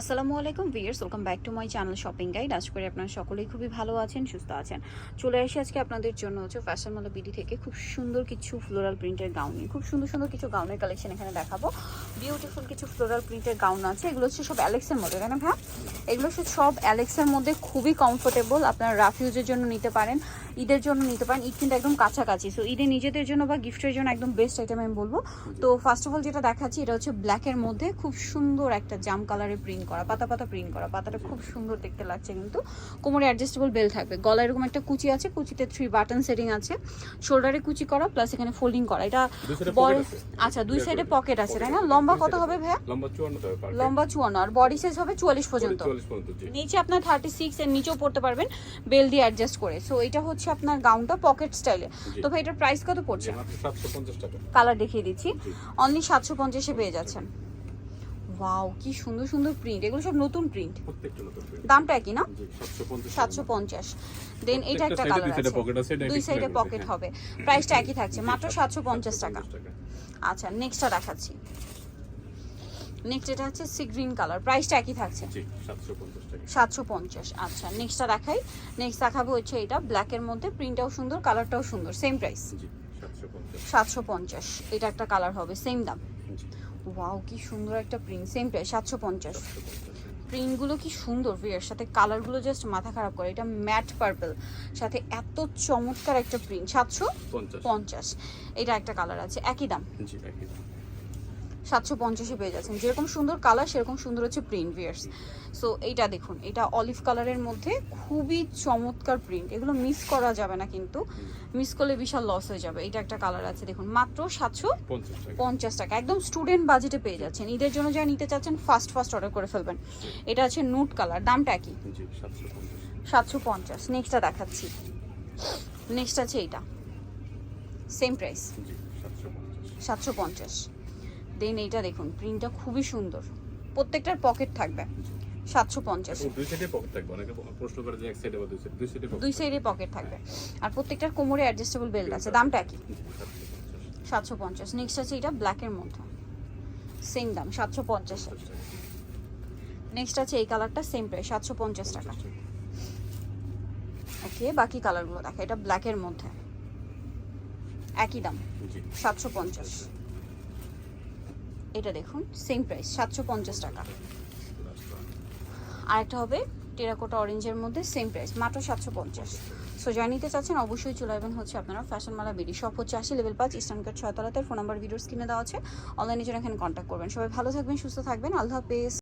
আসসালামু আলাইকুম viewers welcome back to my channel shopping guide. আজ করে আপনারা সকলেই খুবই ভালো আছেন, সুস্থ আছেন। চলে আসি আজকে আপনাদের জন্য হচ্ছে ফ্যাশন মালা বিডি থেকে। খুব সুন্দর কিছু ফ্লোরাল প্রিন্টের গাউন খুব সুন্দর সুন্দর কিছু গাউনের কালেকশন এখানে দেখাবো। বিউটিফুল কিছু ফ্লোরাল প্রিন্টের গাউন আছে। এগুলো হচ্ছে সব অ্যালেক্সের মধ্যে, তাই না ভাই এগুলো হচ্ছে সব অ্যালেক্সের মধ্যে খুবই কমফোর্টেবল আপনারা রাফিউজের জন্য নিতে পারেন। ঈদের জন্য নিতে পারেন। ঈদ কিন্তু একদম কাছাকাছি। সো ঈদে নিজেদের জন্য বা গিফটের জন্য একদম বেস্ট আইটেম আমি বলব। তো ফার্স্ট অফ অল যেটা দেখাচ্ছি এটা হচ্ছে ব্ল্যাকের মধ্যে খুব সুন্দর একটা জাম কালারে প্রিন্ট করা পাতা পাতা প্রিন্ট করা। পাতাটা খুব সুন্দর দেখতে লাগছে কিন্তু। কোমরে অ্যাডজাস্টেবল বেল থাকবে। গলায় এরকম একটা কুচি আছে কুচিতে থ্রি বাটন সেটিং আছে। শোল্ডারে কুচি করা প্লাস এখানে ফোল্ডিং করা। এটা বড় আচ্ছা দুই সাইডে পকেট আছে তাই না? লম্বা কত হবে ভাইয়া? লম্বা চুয়ান্ন আর বডি সাইজ হবে চুয়াল্লিশ পর্যন্ত। নিচে আপনার থার্টি সিক্স এর নিচেও পড়তে পারবেন বেল দিয়ে অ্যাডজাস্ট করে। সো এটা হচ্ছে আপনার গাউনটা পকেট স্টাইলে। তো ভাই এটার প্রাইস কত পড়ছে? কালার দেখিয়ে দিচ্ছি। অনলি সাতশো পঞ্চাশে পেয়ে যাচ্ছেন। ওয়াও কি সুন্দর সুন্দর প্রিন্ট এগুলো সব নতুন প্রিন্ট প্রত্যেকটা নতুন দামটা একই না? সাতশো পঞ্চাশ দেন এটা একটা কালার আছে। দুই সাইডে পকেট। হবে। প্রাইসটা একই থাকছে মাত্র সাতশো পঞ্চাশ টাকা। 750 টাকা। আচ্ছা নেক্সটটা দেখাচ্ছি। নেক্সট এটা হচ্ছে সি গ্রিন কালার প্রাইসটা একই থাকছে। সাতশো পঞ্চাশ আচ্ছা। নেক্সটটা দেখাই। নেক্সট দেখাবো হচ্ছে এটা ব্ল্যাকের মধ্যে প্রিন্টটাও সুন্দর কালারটাও সুন্দর সেম প্রাইস সাতশো পঞ্চাশ। এটা একটা কালার হবে সেম দাম। ওয়াও কি সুন্দর একটা প্রিন্ট সেম প্রাইস সাতশো পঞ্চাশ। প্রিন্টগুলো কি সুন্দর ভিয়ার সাথে কালারগুলো জাস্ট মাথা খারাপ করে। এটা ম্যাট পার্পল সাথে এত চমৎকার একটা প্রিন্ট সাতশো পঞ্চাশ। এটা একটা কালার আছে একই দাম। সাতশো পঞ্চাশে পেয়ে যাচ্ছেন। যেরকম সুন্দর কালার সেরকম সুন্দর হচ্ছে প্রিন্ট ভিয়ার্স সো এইটা দেখুন এটা অলিভ কালারের মধ্যে খুবই চমৎকার প্রিন্ট এগুলো মিস করা যাবে না কিন্তু মিস করলে বিশাল লস হয়ে যাবে। এটা একটা কালার আছে দেখুন মাত্র সাতশো পঞ্চাশ টাকা। একদম স্টুডেন্ট বাজেটে পেয়ে যাচ্ছেন। ঈদের জন্য যা নিতে চাচ্ছেন ফার্স্ট ফার্স্ট অর্ডার করে ফেলবেন। এটা আছে নুট কালার দামটা কি? সাতশো পঞ্চাশ। নেক্সটটা দেখাচ্ছি। নেক্সট আছে এইটা। সেম প্রাইস সাতশো পঞ্চাশ। দেন এইটা দেখুন প্রিন্টটা খুবই সুন্দর। প্রত্যেকটার পকেট থাকবে সাতশো পঞ্চাশ। দুই সাইডে পকেট থাকবে অনেকে প্রশ্ন করে যে এক সাইডে বা দুই সাইডে দুই সাইডে দুই সাইডে পকেট থাকবে। আর প্রত্যেকটার কোমরে অ্যাডজাস্টেবল বেল্ট আছে দামটা কি সাতশো পঞ্চাশ। নেক্সট আছে এটা ব্ল্যাকের মধ্যে। সেম দাম সাতশো পঞ্চাশ। নেক্সট আছে এই কালারটা সেম প্রাইস সাতশো পঞ্চাশ টাকা। ওকে বাকি কালারগুলো দেখা এটা ব্ল্যাকের মধ্যে। একই দাম সাতশো পঞ্চাশ। এটা দেখুন সেম প্রাইস সাতশো পঞ্চাশ টাকা। আর একটা হবে টেরাকোটা অরেঞ্জের মধ্যে সেম প্রাইস মাত্র সাতশো পঞ্চাশ। সো যা নিতে চাচ্ছেন, অবশ্যই চলে আসবেন হচ্ছে আপনারা ফ্যাশন মালা বিডি সব হচ্ছে আশি লেভেল পাঁচ ইস্টার্ন কার্ড ছয়তলাতে ফোন নাম্বার ভিডিও স্ক্রিনে দেওয়া আছে। অনলাইনে যেন এখানে কন্ট্যাক্ট করবেন। সবাই ভালো থাকবেন, সুস্থ থাকবেন, আল্লাহ হাফেজ।